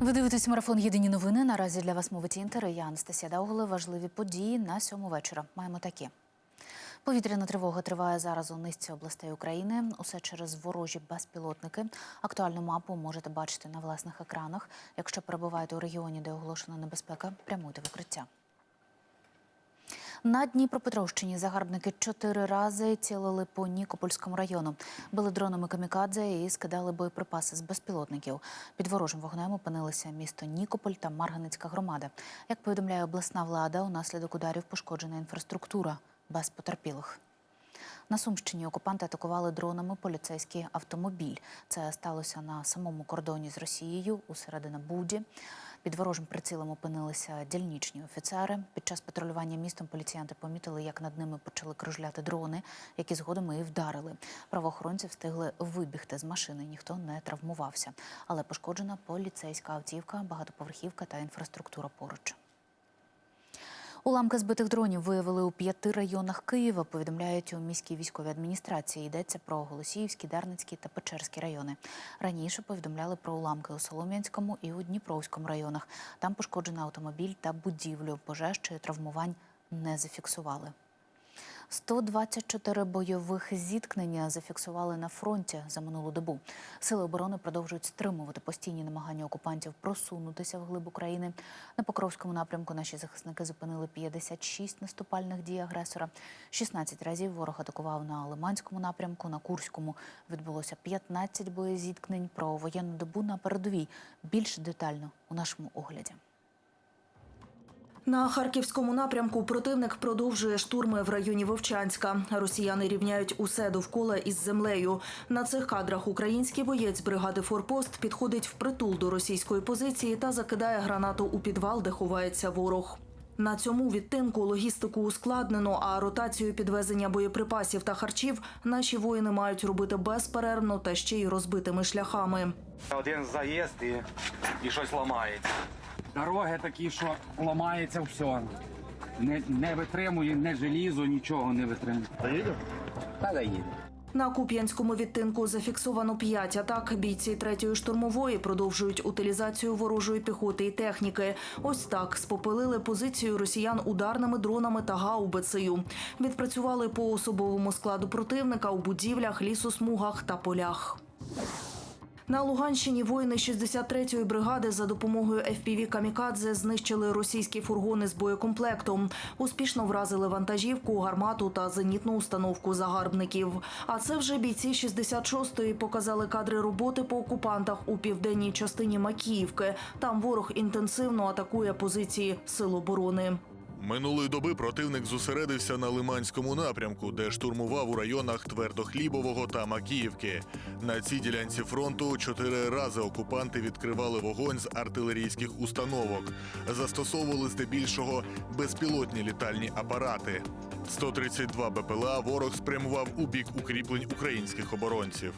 Ви дивитесь марафон Єдині новини. Наразі для вас мовить інтер. Я Анастасія Дауголе. Важливі події на сьому вечора. Маємо такі. Повітряна тривога триває зараз у низці областей України. Усе через ворожі безпілотники. Актуальну мапу можете бачити на власних екранах. Якщо перебуваєте у регіоні, де оголошена небезпека, прямуйте в укриття. На Дніпропетровщині загарбники чотири рази цілили по Нікопольському району. Били дронами камікадзе і скидали боєприпаси з безпілотників. Під ворожим вогнем опинилися місто Нікополь та Марганицька громада. Як повідомляє обласна влада, унаслідок ударів пошкоджена інфраструктура без потерпілих. На Сумщині окупанти атакували дронами поліцейський автомобіль. Це сталося на самому кордоні з Росією у середина Буді. Під ворожим прицілом опинилися дільничні офіцери. Під час патрулювання містом поліціянти помітили, як над ними почали кружляти дрони, які згодом і вдарили. Правоохоронці встигли вибігти з машини. Ніхто не травмувався, але пошкоджена поліцейська автівка, багатоповерхівка та інфраструктура поруч. Уламки збитих дронів виявили у п'яти районах Києва. Повідомляють у міській військовій адміністрації. Йдеться про Голосіївський, Дарницький та Печерський райони. Раніше повідомляли про уламки у Солом'янському і у Дніпровському районах. Там пошкоджено автомобіль та будівлю. Пожеж чи травмувань не зафіксували. 124 бойових зіткнення зафіксували на фронті за минулу добу. Сили оборони продовжують стримувати постійні намагання окупантів просунутися в глиб України. На Покровському напрямку наші захисники зупинили 56 наступальних дій агресора. 16 разів ворог атакував на Лиманському напрямку, на Курському відбулося 15 боєзіткнень. Про воєнну добу на передовій більш детально у нашому огляді. На харківському напрямку противник продовжує штурми в районі Вовчанська. Росіяни рівняють усе довкола із землею. На цих кадрах український боєць бригади Форпост підходить впритул до російської позиції та закидає гранату у підвал, де ховається ворог. На цьому відтинку логістику ускладнено, а ротацію підвезення боєприпасів та харчів наші воїни мають робити безперервно та ще й розбитими шляхами. Один заїзд і, і щось ламається. Дороги такі, що ламається все. Не, не витримує, не желізо, нічого не витримує. Доїдемо? Та доїдемо. На Куп'янському відтинку зафіксовано п'ять атак. Бійці третьої штурмової продовжують утилізацію ворожої піхоти і техніки. Ось так спопилили позицію росіян ударними дронами та гаубицею. Відпрацювали по особовому складу противника у будівлях, лісосмугах та полях. На Луганщині воїни 63-ї бригади за допомогою FPV «Камікадзе» знищили російські фургони з боєкомплектом. Успішно вразили вантажівку, гармату та зенітну установку загарбників. А це вже бійці 66-ї показали кадри роботи по окупантах у південній частині Макіївки. Там ворог інтенсивно атакує позиції сил оборони. Минулої доби противник зосередився на Лиманському напрямку, де штурмував у районах Твердохлібового та Макіївки. На цій ділянці фронту чотири рази окупанти відкривали вогонь з артилерійських установок, застосовували здебільшого безпілотні літальні апарати. 132 БПЛА ворог спрямував у бік укріплень українських оборонців.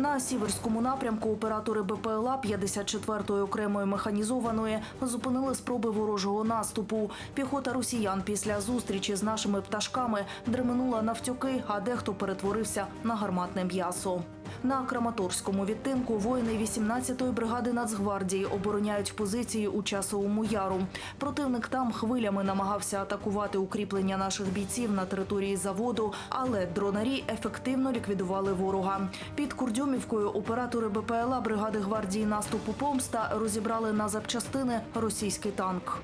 На сіверському напрямку оператори БПЛА 54-ї окремої механізованої зупинили спроби ворожого наступу. Піхота росіян після зустрічі з нашими пташками дременула навтюки, а дехто перетворився на гарматне м'ясо. На Краматорському відтинку воїни 18-ї бригади Нацгвардії обороняють позиції у часовому яру. Противник там хвилями намагався атакувати укріплення наших бійців на території заводу, але дронарі ефективно ліквідували ворога. Під Курдюмівкою оператори БПЛА бригади гвардії наступу помста розібрали на запчастини російський танк.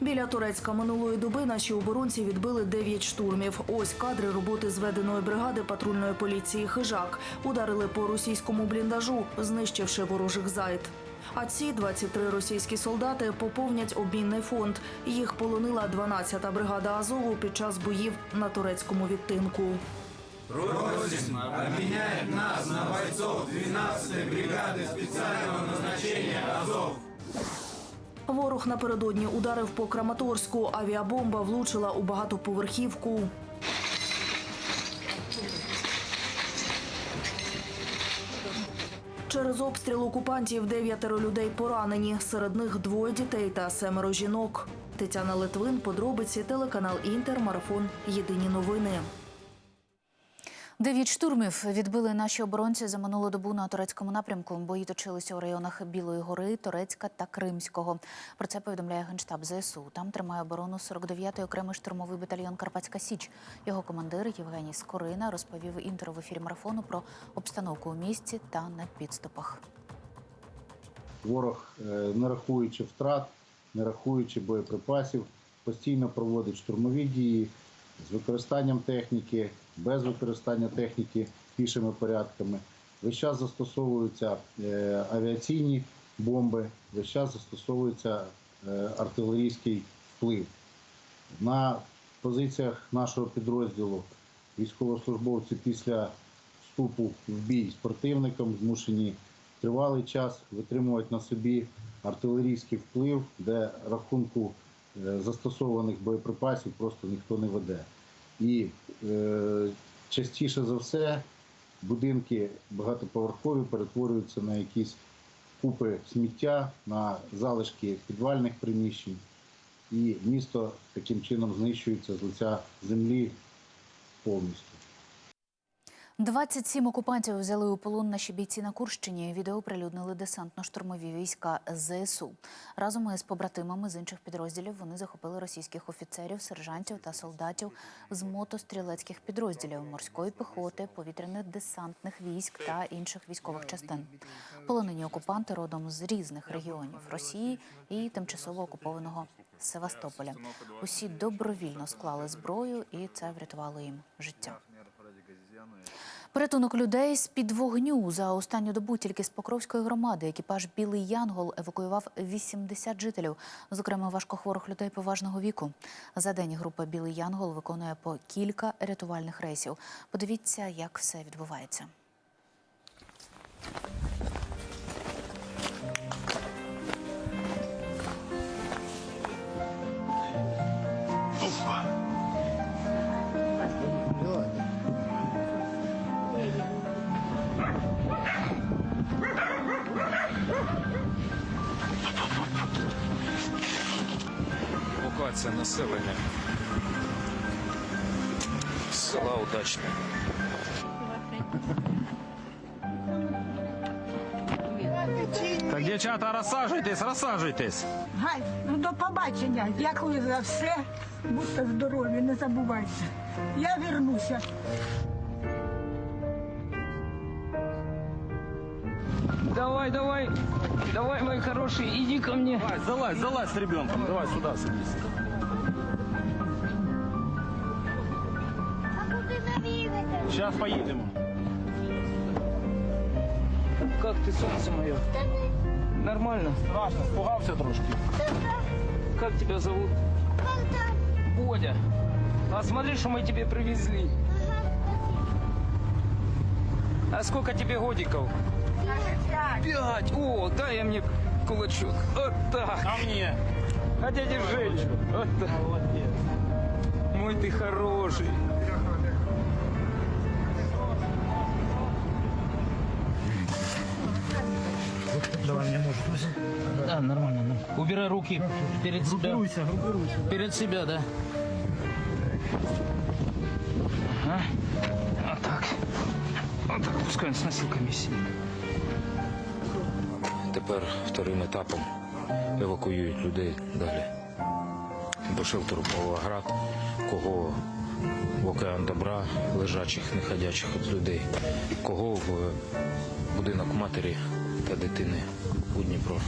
Біля Турецька минулої доби наші оборонці відбили 9 штурмів. Ось кадри роботи зведеної бригади патрульної поліції Хижак. Ударили по російському бліндажу, знищивши ворожих зайд. А ці 23 російські солдати поповнять обмінний фонд. Їх полонила 12-та бригада Азову під час боїв на турецькому відтинку. Просим обменять нас на бойцов 12-й бригады специального назначения «Азов». Ворог напередодні ударив по Краматорську. Авіабомба влучила у багатоповерхівку. Через обстріл окупантів дев'ятеро людей поранені. Серед них двоє дітей та семеро жінок. Тетяна Литвин, подробиці, телеканал Інтер, марафон. Єдині новини. Дев'ять штурмів відбили наші оборонці за минулу добу на турецькому напрямку. Бої точилися у районах Білої гори, Торецька та Кримського. Про це повідомляє генштаб ЗСУ. Там тримає оборону 49-й окремий штурмовий батальйон Карпатська Січ. Його командир Євгеній Скорина розповів інтеру в ефірі марафону про обстановку у місті та на підступах. Ворог, е, не рахуючи втрат, не рахуючи боєприпасів, постійно проводить штурмові дії з використанням техніки, без використання техніки пішими порядками. Весь час застосовуються е, авіаційні бомби, весь час застосовується е, артилерійський вплив. На позиціях нашого підрозділу військовослужбовці після вступу в бій з противником змушені тривалий час витримувати на собі артилерійський вплив, де рахунку е, застосованих боєприпасів просто ніхто не веде. І е, частіше за все будинки багатоповерхові перетворюються на якісь купи сміття, на залишки підвальних приміщень, і місто таким чином знищується з лиця землі повністю. 27 окупантів взяли у полон наші бійці на Курщині. Відео прилюднили десантно-штурмові війська ЗСУ. Разом із побратимами з інших підрозділів вони захопили російських офіцерів, сержантів та солдатів з мотострілецьких підрозділів морської піхоти, повітряних десантних військ та інших військових частин. Полонені окупанти родом з різних регіонів Росії і тимчасово окупованого Севастополя. Усі добровільно склали зброю, і це врятувало їм життя. Порятунок людей з під вогню за останню добу тільки з Покровської громади. Екіпаж Білий Янгол евакуював 80 жителів, зокрема важкохворих людей поважного віку. За день група Білий Янгол виконує по кілька рятувальних рейсів. Подивіться, як все відбувається. Евакуація населення. Села удачне. Так, дівчата, розсаджуйтесь, розсаджуйтесь. Гай, ну до побачення. Дякую за все. Будьте здорові, не забувайте. Я вернуся. Давай, давай, давай, мой хороший, иди ко мне. Залазь, залазь с ребенком. Давай сюда садись. Сейчас поедем. Как ты, солнце мое? Нормально. Страшно, спугався трошки. Как тебя зовут? Бодя. А смотри, что мы тебе привезли. А сколько тебе годиков? Пять. О, дай мне кулачок. Вот так. А мне? А дядя Женя. Вот так. Мой ты хороший. Давай мне может. Да, нормально. нормально. Убирай руки перед себя. Перед себя, да. А? Вот так. Вот так, пускай он с носилками сидит. Тепер вторим етапом евакуюють людей далі. До шелтеру Павлоград, кого в океан добра, лежачих, неходячих от людей, кого в будинок матері та дитини у Дніпро.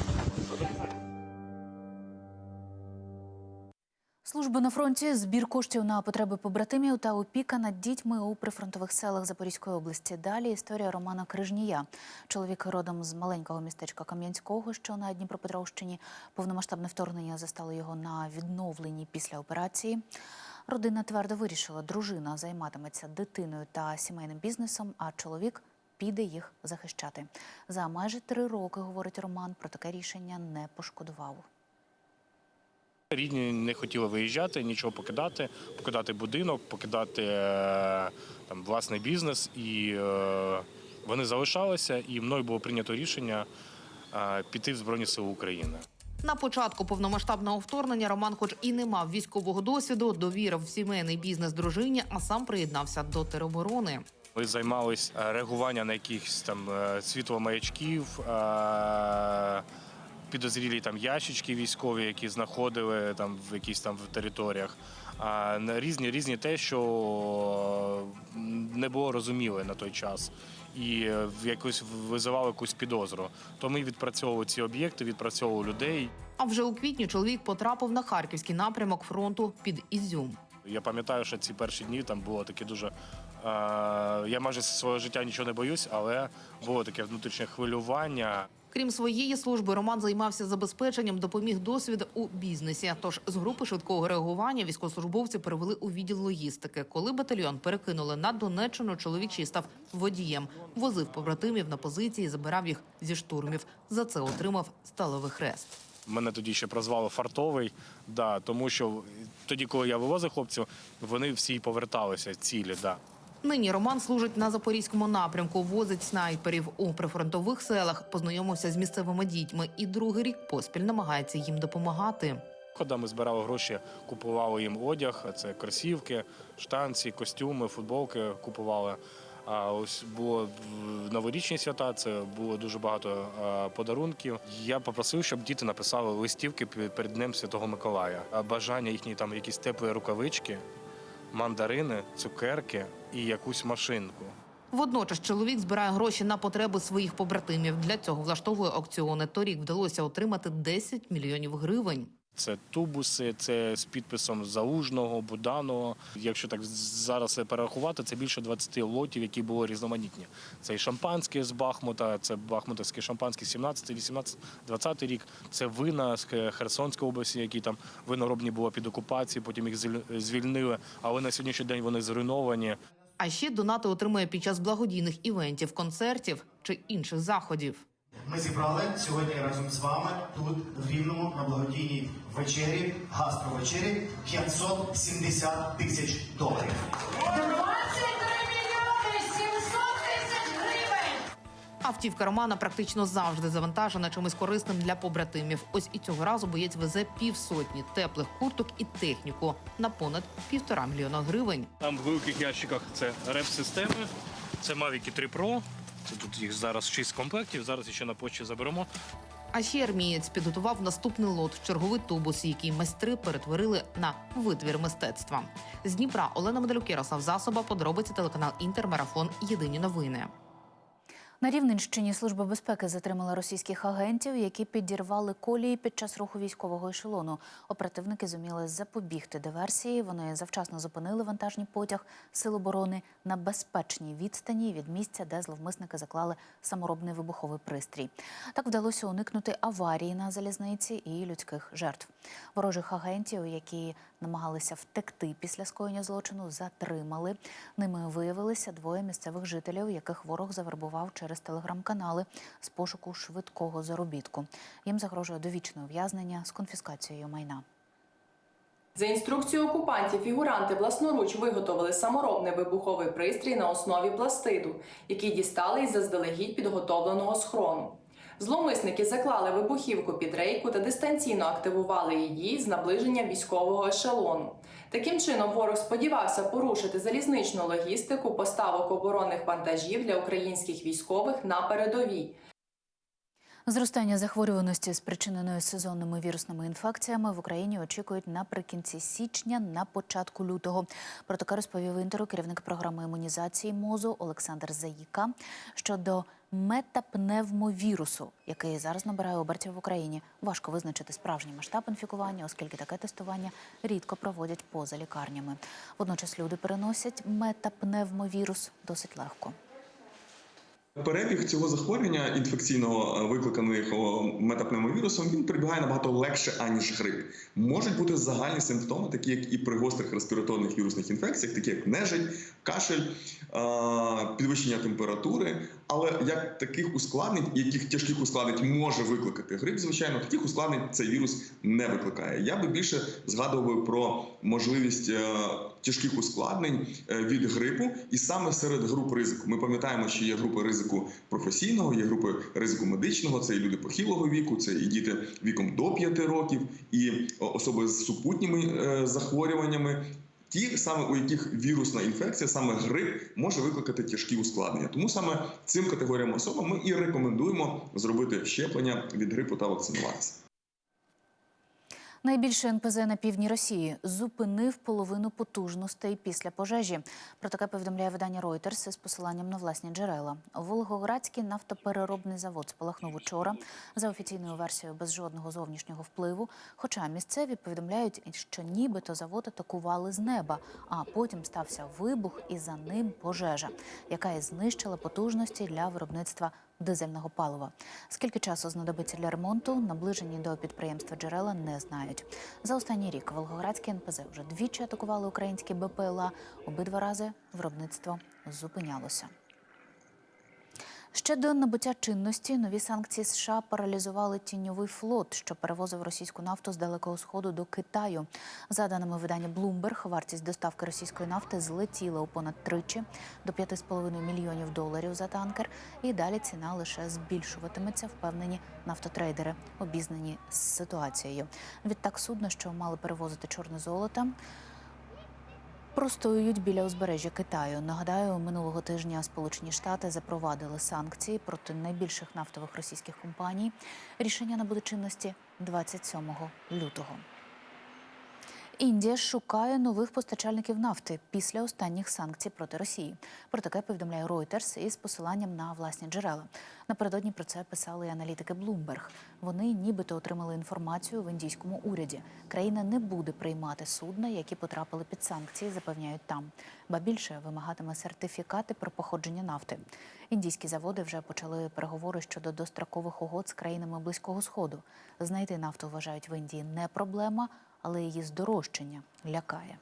Служба на фронті, збір коштів на потреби побратимів та опіка над дітьми у прифронтових селах Запорізької області. Далі історія Романа Крижнія. Чоловік родом з маленького містечка Кам'янського, що на Дніпропетровщині. Повномасштабне вторгнення застало його на відновленні після операції. Родина твердо вирішила, дружина займатиметься дитиною та сімейним бізнесом, а чоловік піде їх захищати. За майже три роки, говорить Роман, про таке рішення не пошкодував. Рідні не хотіли виїжджати, нічого покидати, покидати будинок, покидати е, там власний бізнес. І е, вони залишалися, і мною було прийнято рішення е, піти в Збройні Сили України. На початку повномасштабного вторгнення Роман, хоч і не мав військового досвіду, довірив в сімейний бізнес дружині, а сам приєднався до тероборони. Ми займалися реагуванням на якихось там е, світломаячків, е, підозрілі там ящички військові, які знаходили там в якісь там в територіях. А різні різні те, що не було розуміле на той час. І е, якось визивали якусь підозру. То ми відпрацьовували ці об'єкти, відпрацьовували людей. А вже у квітні чоловік потрапив на харківський напрямок фронту під Ізюм. Я пам'ятаю, що ці перші дні там було таке дуже. Е, я майже своє свого життя нічого не боюсь, але було таке внутрішнє хвилювання. Крім своєї служби, Роман займався забезпеченням, допоміг досвід у бізнесі. Тож з групи швидкого реагування військовослужбовці перевели у відділ логістики. Коли батальйон перекинули на Донеччину, чоловік став водієм, возив побратимів на позиції, забирав їх зі штурмів. За це отримав сталевий хрест. Мене тоді ще прозвали фартовий, да, тому що тоді, коли я вивозив хлопців, вони всі поверталися цілі. Да. Нині Роман служить на запорізькому напрямку, возить снайперів у прифронтових селах, познайомився з місцевими дітьми і другий рік поспіль намагається їм допомагати. Ми збирали гроші, купували їм одяг, це кросівки, штанці, костюми, футболки купували. А ось було новорічні свята, це було дуже багато подарунків. Я попросив, щоб діти написали листівки пе- перед Днем Святого Миколая. Бажання їхні там якісь теплі рукавички, мандарини, цукерки і якусь машинку. Водночас чоловік збирає гроші на потреби своїх побратимів. Для цього влаштовує аукціони. Торік вдалося отримати 10 мільйонів гривень. Це тубуси, це з підписом Залужного, Буданого. Якщо так зараз перерахувати, це більше 20 лотів, які були різноманітні. Це і шампанське з Бахмута, це Бахмутовське шампанське 17, 18, 20 рік. Це вина з Херсонської області, які там виноробні було під окупацією, потім їх звіль- звільнили. Але на сьогоднішній день вони зруйновані. А ще донати отримує під час благодійних івентів, концертів чи інших заходів. Ми зібрали сьогодні разом з вами тут в Рівному на благодійній вечері, гастровечері 570 тисяч доларів. 23 мільйони 700 тисяч гривень! Автівка Романа практично завжди завантажена чимось корисним для побратимів. Ось і цього разу боєць везе півсотні теплих курток і техніку на понад півтора мільйона гривень. Там в великих ящиках це реп-системи, це Mavic 3 Pro. Тут їх зараз шість комплектів. Зараз ще на почті заберемо. А ще армієць підготував наступний лот черговий тубус, який майстри перетворили на витвір мистецтва. З Дніпра Олена Медалюк, Ярослав Засоба, подробиці телеканал Інтермарафон. Єдині новини. На Рівненщині Служба безпеки затримала російських агентів, які підірвали колії під час руху військового ешелону. Оперативники зуміли запобігти диверсії. Вони завчасно зупинили вантажний потяг Сил оборони на безпечній відстані від місця, де зловмисники заклали саморобний вибуховий пристрій. Так вдалося уникнути аварії на залізниці і людських жертв. Ворожих агентів, які намагалися втекти після скоєння злочину, затримали. Ними виявилися двоє місцевих жителів, яких ворог завербував через телеграм-канали з пошуку швидкого заробітку. Їм загрожує довічне ув'язнення з конфіскацією майна. За інструкцією окупантів, фігуранти власноруч виготовили саморобний вибуховий пристрій на основі пластиду, який дістали із заздалегідь підготовленого схрону. Зловмисники заклали вибухівку під рейку та дистанційно активували її з наближенням військового ешелону. Таким чином, ворог сподівався порушити залізничну логістику поставок оборонних вантажів для українських військових на передовій. Зростання захворюваності, спричиненої сезонними вірусними інфекціями, в Україні очікують наприкінці січня, на початку лютого. Про таке розповів інтеру керівник програми імунізації МОЗу Олександр Заїка. Щодо метапневмовірусу, який зараз набирає обертів в Україні, важко визначити справжній масштаб інфікування, оскільки таке тестування рідко проводять поза лікарнями. Водночас люди переносять метапневмовірус досить легко. Перебіг цього захворювання інфекційного е, викликаного метапневмовірусом він перебігає набагато легше аніж грип. Можуть бути загальні симптоми, такі як і при гострих респіраторних вірусних інфекціях, такі як нежить, кашель, е, підвищення температури. Але як таких ускладнень, яких тяжких ускладнень може викликати грип, звичайно, таких ускладнень цей вірус не викликає. Я би більше згадував про можливість е, тяжких ускладнень е, від грипу, і саме серед груп ризику. Ми пам'ятаємо, що є групи ризику професійного, є групи ризику медичного. Це і люди похилого віку, це і діти віком до 5 років, і особи з супутніми е, захворюваннями. Ті саме у яких вірусна інфекція, саме грип, може викликати тяжкі ускладнення. Тому саме цим категоріям особам ми і рекомендуємо зробити щеплення від грипу та вакцинуватися. Найбільше НПЗ на півдні Росії зупинив половину потужностей після пожежі. Про таке повідомляє видання Reuters з посиланням на власні джерела. Волгоградський нафтопереробний завод спалахнув учора за офіційною версією без жодного зовнішнього впливу. Хоча місцеві повідомляють, що нібито завод атакували з неба, а потім стався вибух і за ним пожежа, яка і знищила потужності для виробництва дизельного палива. Скільки часу знадобиться для ремонту, наближені до підприємства джерела не знають. За останній рік Волгоградське НПЗ вже двічі атакували українські БПЛА. Обидва рази виробництво зупинялося. Ще до набуття чинності нові санкції США паралізували тіньовий флот, що перевозив російську нафту з далекого сходу до Китаю. За даними видання Bloomberg, вартість доставки російської нафти злетіла у понад тричі до 5,5 мільйонів доларів за танкер. І далі ціна лише збільшуватиметься, впевнені нафтотрейдери, обізнані з ситуацією. Відтак судно, що мали перевозити чорне золото, простоюють біля узбережжя Китаю. Нагадаю, минулого тижня Сполучені Штати запровадили санкції проти найбільших нафтових російських компаній. Рішення набуде чинності 27 лютого. Індія шукає нових постачальників нафти після останніх санкцій проти Росії. Про таке повідомляє Reuters із посиланням на власні джерела. Напередодні про це писали і аналітики Bloomberg. Вони нібито отримали інформацію в індійському уряді. Країна не буде приймати судна, які потрапили під санкції, запевняють там. Ба більше вимагатиме сертифікати про походження нафти. Індійські заводи вже почали переговори щодо дострокових угод з країнами Близького Сходу. Знайти нафту вважають в Індії не проблема, але її здорожчання лякає.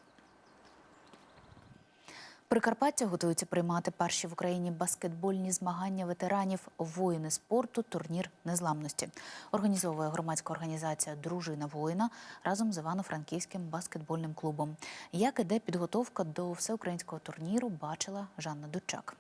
Прикарпаття готується приймати перші в Україні баскетбольні змагання ветеранів воїни спорту турнір незламності. Організовує громадська організація Дружина воїна разом з Івано-Франківським баскетбольним клубом. Як іде підготовка до всеукраїнського турніру, бачила Жанна Дучак.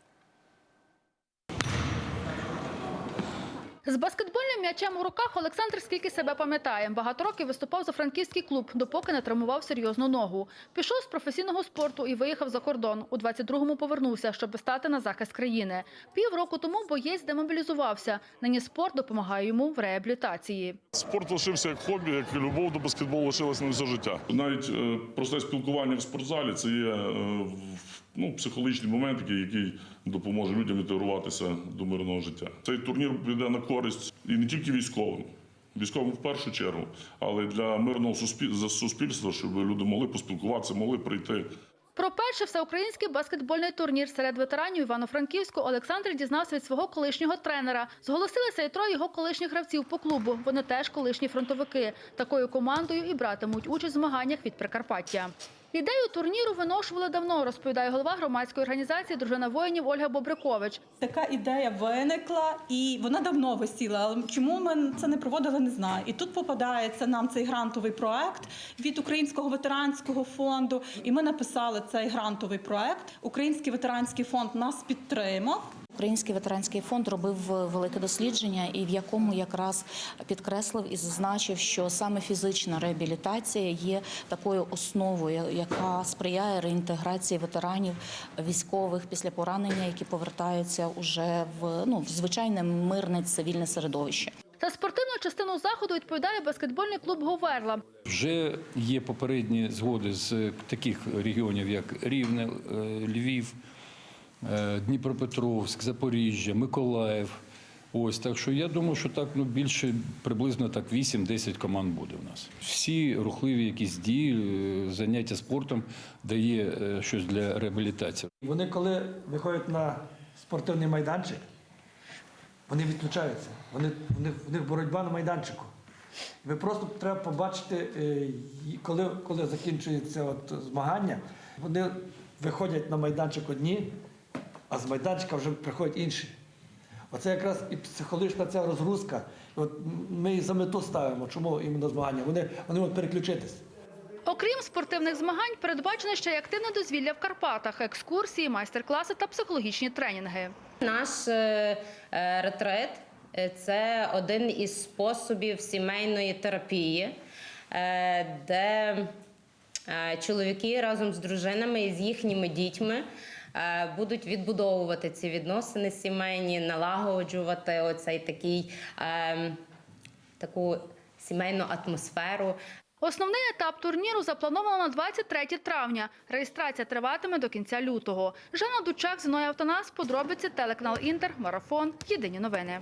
З баскетбольним м'ячем у руках Олександр скільки себе пам'ятає. Багато років виступав за франківський клуб, допоки не травмував серйозну ногу. Пішов з професійного спорту і виїхав за кордон. У 22-му повернувся, щоб стати на захист країни. Півроку тому боєць демобілізувався. Нині спорт допомагає йому в реабілітації. Спорт лишився як хобі, як і любов до баскетболу лишилася на все життя. Навіть е, просте спілкування в спортзалі це є е, ну, психологічний момент, який, який допоможе людям інтегруватися до мирного життя. Цей турнір піде на користь і не тільки військовим. Військовим в першу чергу, але для мирного суспіль- суспільства, щоб люди могли поспілкуватися, могли прийти. Про перший всеукраїнський баскетбольний турнір серед ветеранів Івано-Франківську Олександр дізнався від свого колишнього тренера. Зголосилися і троє його колишніх гравців по клубу. Вони теж колишні фронтовики. Такою командою і братимуть участь в змаганнях від Прикарпаття. Ідею турніру виношували давно, розповідає голова громадської організації Дружина воїнів Ольга Бобрикович. Така ідея виникла, і вона давно висіла. Але чому ми це не проводили, не знаю. І тут попадається нам цей грантовий проект від Українського ветеранського фонду. І ми написали цей грантовий проект. Український ветеранський фонд нас підтримав. Український ветеранський фонд робив велике дослідження, і в якому якраз підкреслив і зазначив, що саме фізична реабілітація є такою основою, яка сприяє реінтеграції ветеранів військових після поранення, які повертаються уже в ну в звичайне мирне цивільне середовище. За спортивну частину заходу відповідає баскетбольний клуб Говерла. Вже є попередні згоди з таких регіонів, як Рівне, е, Львів, е, Дніпропетровськ, Запоріжжя, Миколаїв. Ось так що я думаю, що так ну більше приблизно так 8-10 команд буде в нас. Всі рухливі якісь дії, е, заняття спортом дає е, щось для реабілітації. Вони, коли виходять на спортивний майданчик, вони відключаються. Вони, вони, в них боротьба на майданчику. Ви просто треба побачити, е, коли, коли закінчується от змагання, вони виходять на майданчик одні, а з майданчика вже приходять інші. Оце якраз і психологічна ця розгрузка. І От ми за мету ставимо, чому іменно змагання. Вони, вони можуть переключитись. Окрім спортивних змагань, передбачено ще й активне дозвілля в Карпатах, екскурсії, майстер-класи та психологічні тренінги. Наш е, е, ретрит це один із способів сімейної терапії, е, де Чоловіки разом з дружинами і з їхніми дітьми будуть відбудовувати ці відносини сімейні, налагоджувати оцей такий е, таку сімейну атмосферу. Основний етап турніру заплановано на 23 травня. Реєстрація триватиме до кінця лютого. Жанна Дучак, Зіноя Автонас, подробиці, телеканал Інтер, Марафон, Єдині новини.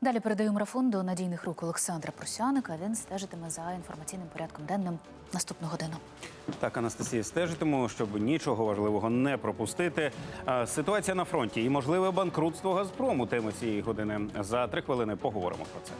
Далі передаю марафон до надійних рук Олександра Просяника. Він стежитиме за інформаційним порядком денним наступну годину. Так, Анастасія, стежитиму, щоб нічого важливого не пропустити. Ситуація на фронті і можливе банкрутство Газпрому. Теми цієї години за три хвилини поговоримо про це.